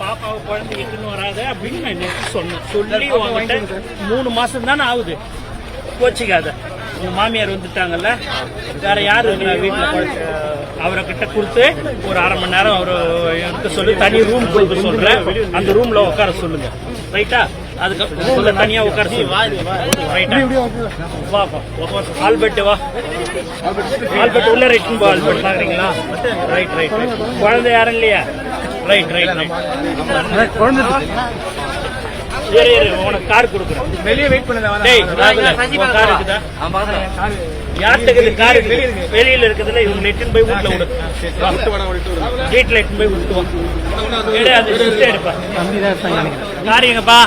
பாப்பாவை குழந்தை எட்டுன்னு வராத அப்படின்னு நான் நேற்று சொன்னேன். சொல்லி உங்ககிட்ட மூணு மாசம் தானே ஆகுது. கோச்சிக்காத. உங்க மாமியார் வந்துட்டாங்கல்ல வேற யாரு இருக்கிறா வீட்டில் அவரை கிட்ட கொடுத்து ஒரு அரை மணி நேரம் அவர் இருக்க சொல்லி தனி ரூம் கொடுக்க சொல்றேன். அந்த ரூம்ல உட்கார சொல்லுங்க. ரைட்டா அதுக்கு ரூம்ல தனியா உட்கார சொல்லுங்க ரைட்டா வாப்பா ஆல்பர்ட் வா. ஆல்பர்ட் உள்ள ரைட்னு போ ஆல்பர்ட். பாக்குறீங்களா? ரைட் ரைட் குழந்தை யாரும் இல்லையா? ரைட் ரைட் இரு இரு உனக்கு கார் கொடுக்குறேன். வெளியே வெயிட் பண்ணுங்க யார்கிட்ட இருக்குது கார் வெளியில இருக்குதுல இவங்க நெட்டுன்னு போய் வீட்டுல விடு. வீட்டுல எட்டுன்னு போய் விட்டு வா. எடு அது சுட்டு எடுப்பா. கார் எங்கப்பா?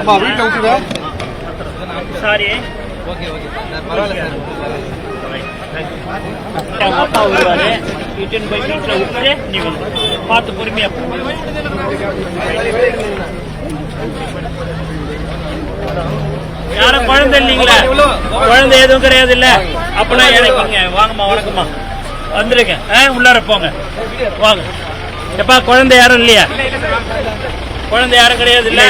அம்மா வீட்டுல விட்டுதா சாரி ஓகே ஓகே பரவாயில்ல அவங்க அப்பா வருவாரு இட்டுன்னு போய் வீட்டுல விட்டு நீ வந்து பார்த்து பொறுமையா. யாரும் குழந்தை இல்லைங்களா? குழந்தை எதுவும் கிடையாது இல்ல அப்பனா இறக்கிங்க வாங்கம்மா வணக்கம்மா. வந்துருங்க. ஆ உள்ளார போங்க. வாங்க. எப்பா குழந்தை யாரும் இல்லையா? குழந்தை யாரும் கிடையாது இல்ல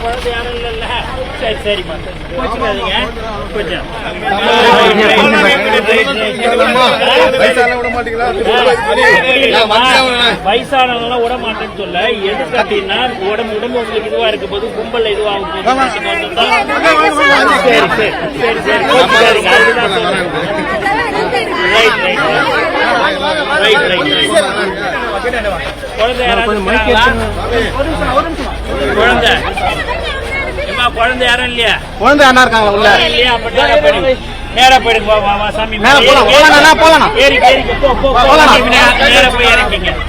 குழந்தை யாரும் இல்லைல்ல? சரி சரிம்மா. கோச்சுக்காதீங்க வயசானவங்க விட மாட்டேன்னு சொல்ல. எதுக்கு அப்படின்னா உடம்பு உடம்பு உங்களுக்கு இதுவா இருக்க போது கும்பல்ல இதுவாகும் போது சரி சரி சரி. ரைட் ரைட் ரைட் ரைட் குழந்தை? குழந்தை. குழந்தை யாரும் இல்லையா? குழந்தை அண்ணா இருக்காங்களா உள்ள? இல்லையா? அப்ப நேரா போயிடுங்க நேரா போயிடுங்க வா வா சாமி. மேல போலாம், ஏறி, போலாம் போலாம். ஏறி ஏறி போ போ போலாம். நேரா